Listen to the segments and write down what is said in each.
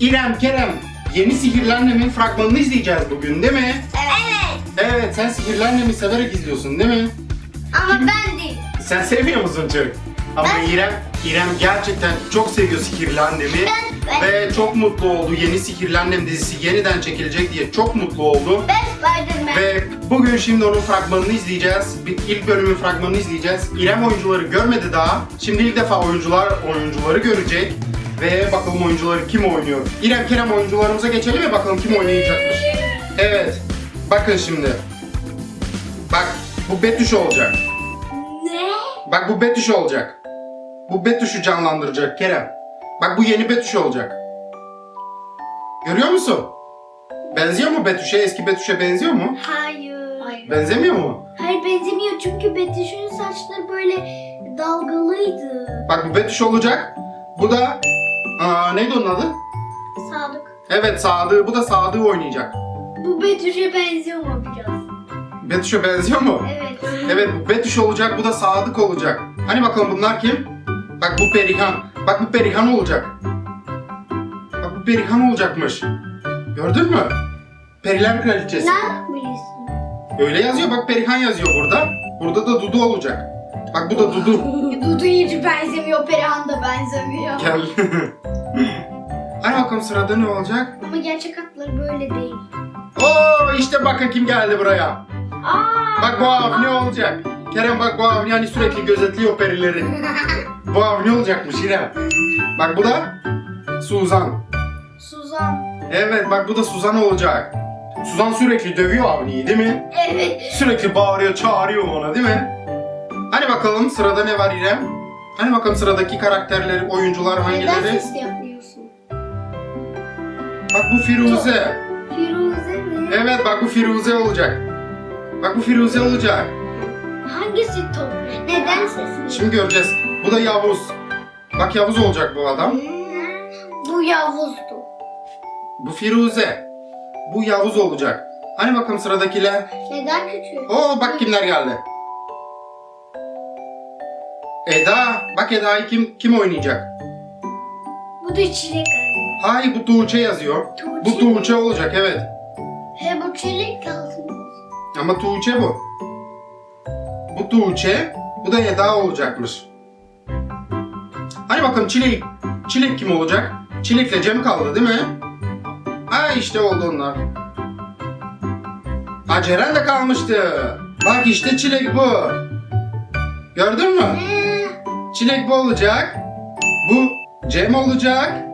İrem, Kerem, yeni Sihirli Annem'in fragmanını izleyeceğiz bugün değil mi? Evet. Evet, sen Sihirli Annem'i severek izliyorsun değil mi? Ama ben değil. Sen sevmiyor musun Çocuk? Ama Ben- İrem, İrem gerçekten çok seviyor Sihirli Annem'i. Ben- Ve çok mutlu oldu. Yeni Sihirli Annem dizisi yeniden çekilecek diye çok mutlu oldu. Ben Spiderman. Ve bugün şimdi onun fragmanını izleyeceğiz. Bir ilk bölümün fragmanını izleyeceğiz. İrem oyuncuları görmedi daha. Şimdi ilk defa oyuncular oyuncuları görecek. Ve bakalım oyuncuları kim oynuyor. İrem Kerem oyuncularımıza geçelim ve bakalım kim oynayacakmış. Evet. Bakın şimdi. Bak bu Betüş olacak. Ne? Bak bu Betüş olacak. Bu Betüş'ü canlandıracak Kerem. Bak bu yeni Betüş olacak. Görüyor musun? Benziyor mu Betüş'e? Eski Betüş'e benziyor mu? Hayır. Hayır. Benzemiyor mu? Hayır benzemiyor çünkü Betüş'ün saçları böyle dalgalıydı. Bak bu Betüş olacak. Bu da aa, neydi onun adı? Sadık. Evet Sadık. Bu da Sadık'ı oynayacak. Bu Betüş'e benziyor mu biraz? Betüş'e benziyor mu? Evet. Evet bu Betüş olacak. Bu da Sadık olacak. Hani bakalım bunlar kim? Bak bu Perihan. Bak bu Perihan olacak. Bak bu Perihan olacakmış. Gördün mü? Periler Kraliçesi. Ne biliyorsun? Öyle yazıyor. Bak Perihan yazıyor burada. Burada da Dudu olacak. Bak bu da Dudu. Dudu hiç benzemiyor, Perihan da benzemiyor. Gel. Hani bakalım sırada ne olacak? Ama gerçek adları böyle değil. Oo işte bakın kim geldi buraya. Aa! Bak bu Avni olacak. Kerem bak bu Avni hani sürekli gözetliyor perileri. Bu Avni olacakmış İrem. Bak bu da Suzan. Suzan. Evet bak bu da Suzan olacak. Suzan sürekli dövüyor Avni'yi değil mi? Evet. Sürekli bağırıyor, çağırıyor ona değil mi? Hani bakalım sırada ne var İrem? Hani bakalım sıradaki karakterleri, oyuncular Neden hangileri? yapmıyorsun? Bak bu Firuze. Firuze mi? Evet bak bu Firuze olacak. Bak bu Firuze olacak. Hangisi top? Neden sesini? Şimdi göreceğiz. Bu da Yavuz. Bak Yavuz olacak bu adam. Bu Yavuz'du. Bu Firuze. Bu Yavuz olacak. Hani bakalım sıradakiler? Neden küçük? Oo bak kimler geldi. Eda. Bak Eda'yı kim kim oynayacak? Bu da çilek. Hayır bu Tuğçe yazıyor. Bu Tuğçe. Tuğçe olacak evet. He bu çilek lazım. Ama Tuğçe bu. Bu Tuğçe. Bu da Eda olacakmış. Hani bakalım Çilek. Çilek kim olacak? Çilek'le Cem kaldı değil mi? Ha işte oldu onlar. Ha Ceren de kalmıştı. Bak işte Çilek bu. Gördün mü? Çilek bu olacak. Bu Cem olacak.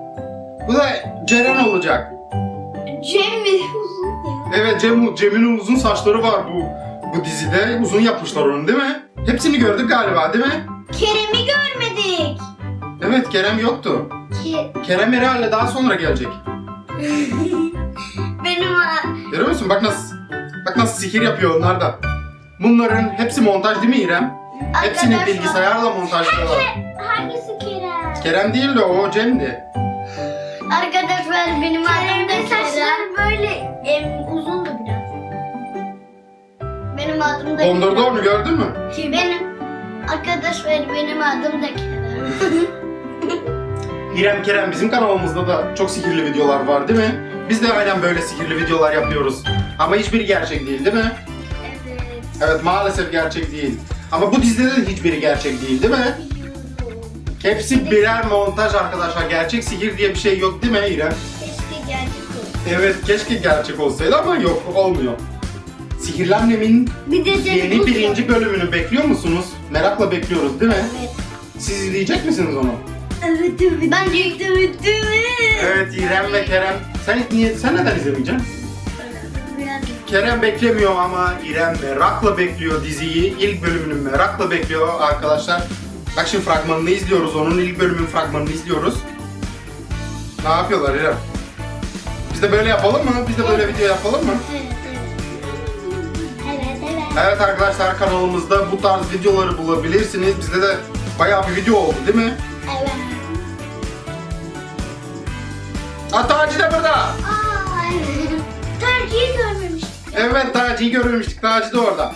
Bu da Ceren olacak. Cem mi? Uzun ya. Evet Cem, Cem'in uzun saçları var bu bu dizide. Uzun yapmışlar onu değil mi? Hepsini gördük galiba değil mi? Kerem'i görmedik. Evet Kerem yoktu. Ke Kerem herhalde daha sonra gelecek. Benim ha. Görüyor musun? Bak nasıl bak nasıl sihir yapıyor onlar da. Bunların hepsi montaj değil mi İrem? Hepsini bilgisayarla montajlıyorlar. Ke- Hangisi Kerem? Kerem değil de o Cem'di. Arkadaşlar benim adım da saçları böyle em, uzundu biraz. Benim adım da Dondurdu onu gördün mü? Ki benim arkadaşlar benim adım da Kerem. İrem Kerem bizim kanalımızda da çok sihirli videolar var değil mi? Biz de aynen böyle sihirli videolar yapıyoruz. Ama hiçbiri gerçek değil değil mi? evet. Evet maalesef gerçek değil. Ama bu dizide de hiçbiri gerçek değil değil mi? Hepsi birer montaj arkadaşlar. Gerçek sihir diye bir şey yok değil mi İrem? Keşke gerçek olsun. Evet keşke gerçek olsaydı ama yok olmuyor. Sihirli Annem'in Bir de seni yeni birinci bölümünü bekliyor musunuz? Merakla bekliyoruz değil mi? Evet. Siz izleyecek misiniz onu? Evet evet. Ben de evet evet. Evet İrem ve Kerem. Sen niye sen neden izlemeyeceksin? Biraz Kerem beklemiyor ama İrem merakla bekliyor diziyi. İlk bölümünü merakla bekliyor arkadaşlar. Bak şimdi fragmanını izliyoruz. Onun ilk bölümün fragmanını izliyoruz. Ne yapıyorlar İrem? Biz de böyle yapalım mı? Biz de böyle video yapalım mı? Evet evet. Evet evet. Evet arkadaşlar kanalımızda bu tarz videoları bulabilirsiniz. Bizde de bayağı bir video oldu değil mi? Evet. Aa Taci de burada. Aa, tercihi görmemiştik. Evet Taci'yi görmemiştik. Taci de orada.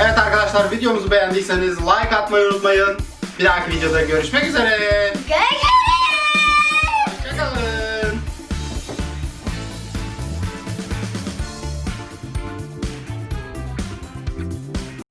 Evet arkadaşlar videomuzu beğendiyseniz like atmayı unutmayın. Bir dahaki videoda görüşmek üzere. Görüşürüz.